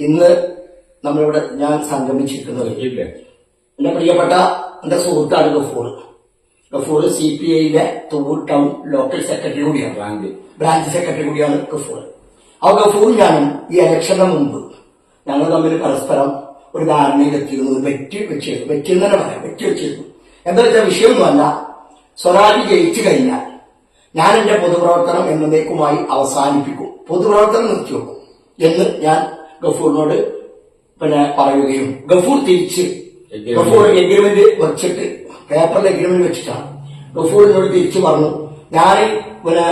ഇന്ന് നമ്മളിവിടെ ഞാൻ സംഗമിച്ചിരിക്കുന്നത് എന്റെ പ്രിയപ്പെട്ട എന്റെ സുഹൃത്താണ് ഗഫൂർ. ഗഫൂർ സി പി ഐയിലെ തൂർ ടൗൺ ലോക്കൽ സെക്രട്ടറി കൂടിയാണ്. ബ്രാഞ്ച് സെക്രട്ടറി കൂടിയാണ് ഗഫൂർ. ആ ഗഫൂർ ഞാനും ഈ ഇലക്ഷന് മുമ്പ് ഞങ്ങൾ തമ്മിൽ പരസ്പരം ഒരു ധാരണയിലെത്തിയിരുന്നു വെറ്റി വെച്ചിരുന്നു. വെറ്റി എന്ന് തന്നെ പറയാം. വെറ്റി വെച്ചിരുന്നു. എന്താ വെച്ചാൽ വിഷയമൊന്നുമല്ല. സ്വരാജ് ജയിച്ചു കഴിഞ്ഞാൽ ഞാൻ എന്റെ പൊതുപ്രവർത്തനം എന്നേക്കുമായി അവസാനിപ്പിക്കും. പൊതുപ്രവർത്തനം നിർത്തിവെക്കും എന്ന് ഞാൻ ഗഫൂറിനോട് പിന്നെ പറയുകയും ഗഫൂർ തിരിച്ച് ഗഫൂർ എഗ്രിമെന്റ്. വെച്ചിട്ട് പേപ്പറിൽ എഗ്രിമെന്റ് വെച്ചിട്ടാണ്. ഗഫൂറിനോട് തിരിച്ചു പറഞ്ഞു ഞാൻ പിന്നെ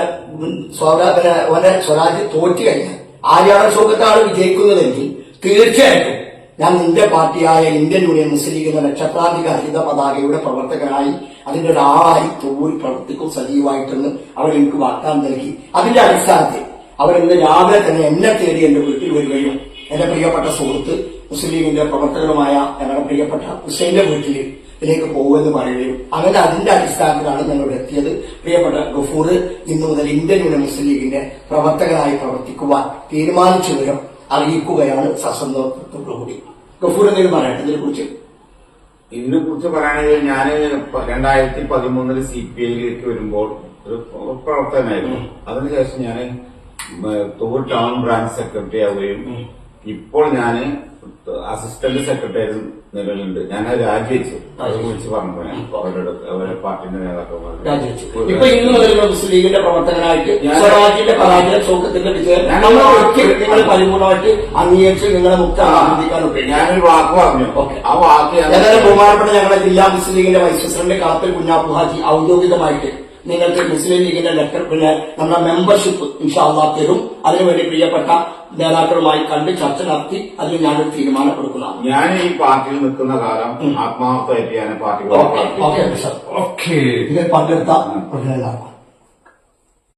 പിന്നെ ഓനെ സ്വരാജ് തോറ്റു കഴിഞ്ഞാൽ ആര്യാട സുഖത്താണ് വിജയിക്കുന്നതെങ്കിൽ തീർച്ചയായിട്ടും ഞാൻ നിന്റെ പാർട്ടിയായ ഇന്ത്യൻ യൂണിയൻ മുസ്ലിം ലീഗിന്റെ എന്ന നക്ഷത്രാധിക ഹരിത പതാകയുടെ പ്രവർത്തകനായി അതിന്റെ ഒരാളായി തൂവിൽ പ്രവർത്തിക്കും സജീവമായിട്ടെന്ന് അവർ എനിക്ക് വാഗ്ദാനം നൽകി. അതിന്റെ അടിസ്ഥാനത്തിൽ അവർ ഇന്ന് രാവിലെ തന്നെ എന്നെ തേടി എന്റെ വീട്ടിൽ വരികയും എന്റെ പ്രിയപ്പെട്ട സുഹൃത്ത് മുസ്ലിം ലീഗിന്റെ പ്രവർത്തകരുമായ ഞങ്ങളുടെ പ്രിയപ്പെട്ട ഹുസൈന്റെ വീട്ടിൽ ഇതിലേക്ക് പോകുമെന്ന് പറയുകയും അങ്ങനെ അതിന്റെ അടിസ്ഥാനത്തിലാണ് ഞങ്ങൾ എത്തിയത്. പ്രിയപ്പെട്ട ഗഫൂർ ഇന്നു മുതൽ ഇന്ത്യൻ യൂണിയൻ മുസ്ലിം ലീഗിന്റെ പ്രവർത്തകനായി പ്രവർത്തിക്കുവാൻ തീരുമാനിച്ചു വിവരം അറിയിക്കുകയാണ് സസന്തോഷത്തോടുകൂടി ഗഫൂർ എന്തെങ്കിലും പറയട്ടെ ഇതിനെ കുറിച്ച്. ഇതിനെ കുറിച്ച് പറയുകയാണെങ്കിൽ ഞാൻ രണ്ടായിരത്തി പതിമൂന്നിൽ സി പി ഐയിലേക്ക് വരുമ്പോൾ ഒരു പ്രവർത്തകനായിരുന്നു. അതിനുശേഷം ഞാൻ തൂർ ടൗൺ ബ്രാഞ്ച് സെക്രട്ടറി ആവുകയും ഇപ്പോൾ ഞാൻ അസിസ്റ്റന്റ് സെക്രട്ടറി നിലവിലുണ്ട്. ഞാൻ രാജിവെച്ചു. അത് വിളിച്ച് പറഞ്ഞു ഞാൻ അവരുടെ അവരുടെ പാർട്ടിന്റെ നേതാക്കന്മാർ മുസ്ലിം ലീഗിന്റെ പ്രവർത്തകനായിട്ട് ഞാൻ- സ്വരാജിന്റെ പരാജയ ചോക്കത്തിന്റെ വിജയം നമ്മൾ ഒരിക്കലും നിങ്ങൾ പരിപൂർണമായിട്ട് അംഗീകരിച്ച് നിങ്ങളെ മുക്ത ആനന്ദിക്കാൻ ഉപയോഗിക്കാം ഞാനൊരു വാക്ക് പറഞ്ഞു. ആ വാക്ക് ബഹുമാനപ്പെട്ട ഞങ്ങളുടെ ജില്ലാ മുസ്ലിം ലീഗിന്റെ വൈസ് പ്രസിഡന്റ് കളത്തിൽ കുഞ്ഞാപ്പു ഹാജി ഔദ്യോഗികമായിട്ട് നിങ്ങൾക്ക് മുസ്ലിം ലീഗിന്റെ ലെറ്റർ പിന്നെ നമ്മുടെ മെമ്പർഷിപ്പ് ഇൻഷാല്ലാ തരും. അതിനുവേണ്ടി പ്രിയപ്പെട്ട നേതാക്കളുമായി കണ്ട് ചർച്ച നടത്തി. അതിന് ഞാനൊരു തീരുമാനപ്പെടുക്കുന്നതാണ് ഞാൻ ഈ പാർട്ടിയിൽ നിൽക്കുന്ന കാലം ആത്മാർത്ഥമായിട്ട് ഞാൻ party okay okay sir okay ഇതിൽ പങ്കെടുത്ത നേതാക്കൾ